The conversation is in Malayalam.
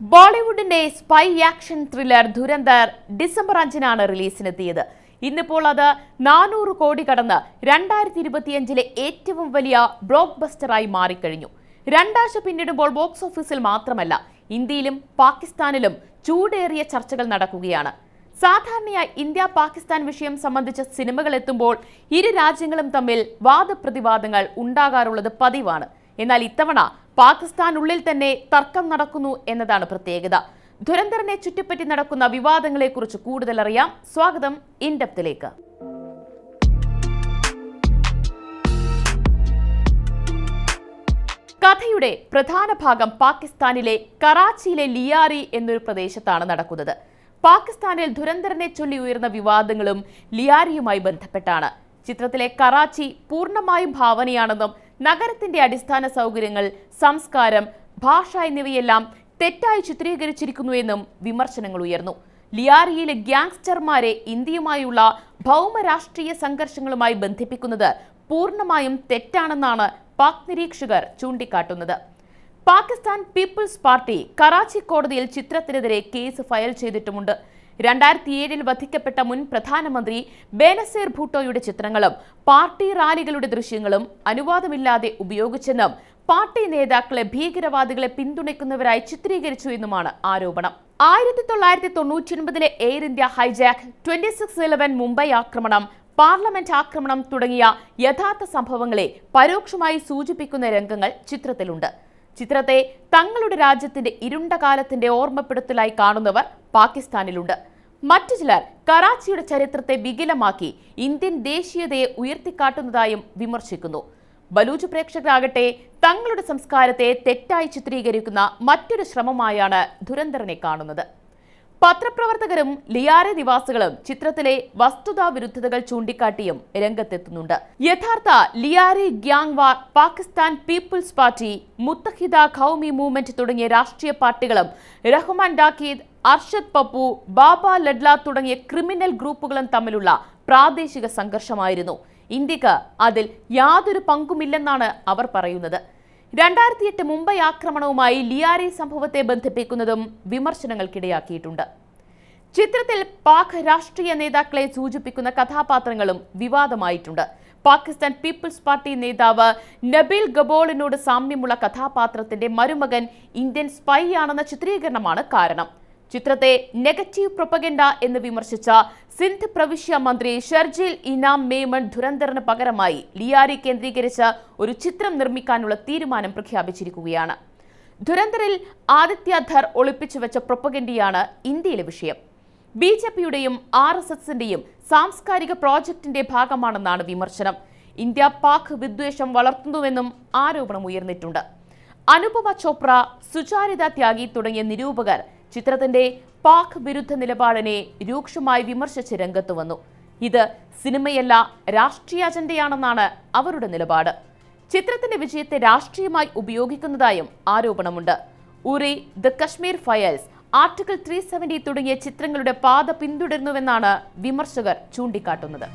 ബോളിവുഡിന്റെ spy action thriller Dhurandhar December അഞ്ചിനാണ് റിലീസിനെത്തിയത്. ഇന്നിപ്പോൾ അത് നാനൂറ് കോടി കടന്ന് രണ്ടായിരത്തി ഇരുപത്തിയഞ്ചിലെ ഏറ്റവും വലിയ ബ്ലോക്ക് ബസ്റ്ററായി മാറിക്കഴിഞ്ഞു. രണ്ടാഴ്ച പിന്നിടുമ്പോൾ ബോക്സ് ഓഫീസിൽ മാത്രമല്ല ഇന്ത്യയിലും പാകിസ്ഥാനിലും ചൂടേറിയ ചർച്ചകൾ നടക്കുകയാണ്. സാധാരണയായി ഇന്ത്യ പാകിസ്ഥാൻ വിഷയം സംബന്ധിച്ച സിനിമകൾ എത്തുമ്പോൾ ഇരു രാജ്യങ്ങളും തമ്മിൽ വാദപ്രതിവാദങ്ങൾ ഉണ്ടാകാറുള്ളത് പതിവാണ്. എന്നാൽ ഇത്തവണ പാകിസ്ഥാനുള്ളിൽ തന്നെ തർക്കം നടക്കുന്നു എന്നതാണ് പ്രത്യേകത. ദുരന്തറിനെ ചുറ്റിപ്പറ്റി നടക്കുന്ന വിവാദങ്ങളെക്കുറിച്ച് കൂടുതൽ അറിയാം. സ്വാഗതം ഇൻഡപ്തിലേക്ക്. കഥയുടെ പ്രധാന ഭാഗം പാകിസ്ഥാനിലെ കറാച്ചിയിലെ ലിയാറി എന്നൊരു പ്രദേശത്താണ് നടക്കുന്നത്. പാകിസ്ഥാനിൽ ദുരന്തറിനെ ചൊല്ലി ഉയർന്ന വിവാദങ്ങളും ലിയാരിയുമായി ബന്ധപ്പെട്ടാണ്. ചിത്രത്തിലെ കറാച്ചി പൂർണമായും ഭാവനയാണെന്നും നഗരത്തിന്റെ അടിസ്ഥാന സൗകര്യങ്ങൾ സംസ്കാരം ഭാഷ എന്നിവയെല്ലാം തെറ്റായി ചിത്രീകരിച്ചിരിക്കുന്നു എന്നും വിമർശനങ്ങൾ ഉയർന്നു. ലിയാറിയിലെ ഗ്യാങ്സ്റ്റർമാരെ ഇന്ത്യയുമായുള്ള ഭൗമരാഷ്ട്രീയ സംഘർഷങ്ങളുമായി ബന്ധിപ്പിക്കുന്നത് പൂർണമായും തെറ്റാണെന്നാണ് പാക് നിരീക്ഷകർ ചൂണ്ടിക്കാട്ടുന്നത്. പാകിസ്ഥാൻ പീപ്പിൾസ് പാർട്ടി കറാച്ചി കോടതിയിൽ ചിത്രത്തിനെതിരെ കേസ് ഫയൽ ചെയ്തിട്ടുമുണ്ട്. രണ്ടായിരത്തി ഏഴിൽ വധിക്കപ്പെട്ട മുൻ പ്രധാനമന്ത്രി ബേനസീർ ഭൂട്ടോയുടെ ചിത്രങ്ങളും പാർട്ടി റാലികളുടെ ദൃശ്യങ്ങളും അനുവാദമില്ലാതെ ഉപയോഗിച്ചെന്നും പാർട്ടി നേതാക്കളെ ഭീകരവാദികളെ പിന്തുണയ്ക്കുന്നവരായി ചിത്രീകരിച്ചു എന്നുമാണ് ആരോപണം. ആയിരത്തി തൊള്ളായിരത്തി തൊണ്ണൂറ്റിയൊൻപതിലെ air India hijack twenty six eleven Mumbai ആക്രമണം പാർലമെന്റ് ആക്രമണം തുടങ്ങിയ യഥാർത്ഥ സംഭവങ്ങളെ പരോക്ഷമായി സൂചിപ്പിക്കുന്ന രംഗങ്ങൾ ചിത്രത്തിലുണ്ട്. ചിത്രത്തെ തങ്ങളുടെ രാജ്യത്തിന്റെ ഇരുണ്ട കാലത്തിന്റെ ഓർമ്മപ്പെടുത്തലായി കാണുന്നവർ പാകിസ്ഥാനിലുണ്ട്. മറ്റു ചിലർ കറാച്ചിയുടെ ചരിത്രത്തെ വികലമാക്കി ഇന്ത്യൻ ദേശീയതയെ ഉയർത്തിക്കാട്ടുന്നതായും വിമർശിക്കുന്നു. ബലൂച്ച് പ്രേക്ഷകരാകട്ടെ തങ്ങളുടെ സംസ്കാരത്തെ തെറ്റായി ചിത്രീകരിക്കുന്ന മറ്റൊരു ശ്രമമായാണ് ദുരന്തറിനെ കാണുന്നത്. പത്രപ്രവർത്തകരും ലിയാറെ നിവാസികളും ചിത്രത്തിലെ വസ്തുതാ വിരുദ്ധതകൾ ചൂണ്ടിക്കാട്ടിയും രംഗത്തെത്തുന്നുണ്ട്. യഥാർത്ഥ Lyari gang war Pakistan peoples party Muttahida Qaumi movement തുടങ്ങിയ രാഷ്ട്രീയ പാർട്ടികളും റഹ്മാൻ ഡാക്കീദ് അർഷദ് പപ്പു ബാബ ലഡ്ല തുടങ്ങിയ ക്രിമിനൽ ഗ്രൂപ്പുകളും തമ്മിലുള്ള പ്രാദേശിക സംഘർഷമായിരുന്നു. ഇന്ത്യയ്ക്ക് അതിൽ യാതൊരു പങ്കുമില്ലെന്നാണ് അവർ പറയുന്നത്. രണ്ടായിരത്തി എട്ട് മുംബൈ ആക്രമണവുമായി ലിയാരി സംഭവത്തെ ബന്ധിപ്പിക്കുന്നതും വിമർശനങ്ങൾക്കിടയാക്കിയിട്ടുണ്ട്. ചിത്രത്തിൽ പാക് രാഷ്ട്രീയ നേതാക്കളെ സൂചിപ്പിക്കുന്ന കഥാപാത്രങ്ങളും വിവാദമായിട്ടുണ്ട്. പാകിസ്ഥാൻ പീപ്പിൾസ് പാർട്ടി നേതാവ് നബീൽ ഗബോളിനോട് സാമ്യമുള്ള കഥാപാത്രത്തിന്റെ മരുമകൻ ഇന്ത്യൻ സ്പൈ ആണെന്ന ചിത്രീകരണമാണ് കാരണം. ചിത്രത്തെ നെഗറ്റീവ് പ്രൊപ്പഗൻഡ എന്ന് വിമർശിച്ച സിന്ധ് പ്രവിശ്യ മന്ത്രി ഷർജിൽ ഇനാം മേമൺ ധുരന്ധറിന് പകരമായി ലിയാരി കേന്ദ്രീകരിച്ച് ഒരു ചിത്രം നിർമ്മിക്കാനുള്ള തീരുമാനം പ്രഖ്യാപിച്ചിരിക്കുകയാണ്. ധുരന്തറിൽ ആദിത്യധർ ഒളിപ്പിച്ചു വെച്ച പ്രൊപ്പഗൻഡിയാണ് ഇന്ത്യയിലെ വിഷയം. ബി ജെ പിയുടെയും ആർ എസ് എസിന്റെയും സാംസ്കാരിക പ്രോജക്റ്റിന്റെ ഭാഗമാണെന്നാണ് വിമർശനം. ഇന്ത്യ പാക് വിദ്വേഷം വളർത്തുന്നുവെന്നും ആരോപണം ഉയർന്നിട്ടുണ്ട് അനുപമ ചോപ്ര സുചാരിത ത്യാഗി തുടങ്ങിയ നിരൂപകർ ചിത്രത്തിന്റെ പാക് വിരുദ്ധ നിലപാടിനെ രൂക്ഷമായി വിമർശിച്ച് രംഗത്ത് വന്നു. ഇത് സിനിമയല്ല രാഷ്ട്രീയ അജണ്ടയാണെന്നാണ് അവരുടെ നിലപാട്. ചിത്രത്തിന്റെ വിജയത്തെ രാഷ്ട്രീയമായി ഉപയോഗിക്കുന്നതായും ആരോപണമുണ്ട്. Uri the Kashmir files article three seventy തുടങ്ങിയ ചിത്രങ്ങളുടെ പാത പിന്തുടരുന്നുവെന്നാണ് വിമർശകർ ചൂണ്ടിക്കാട്ടുന്നത്.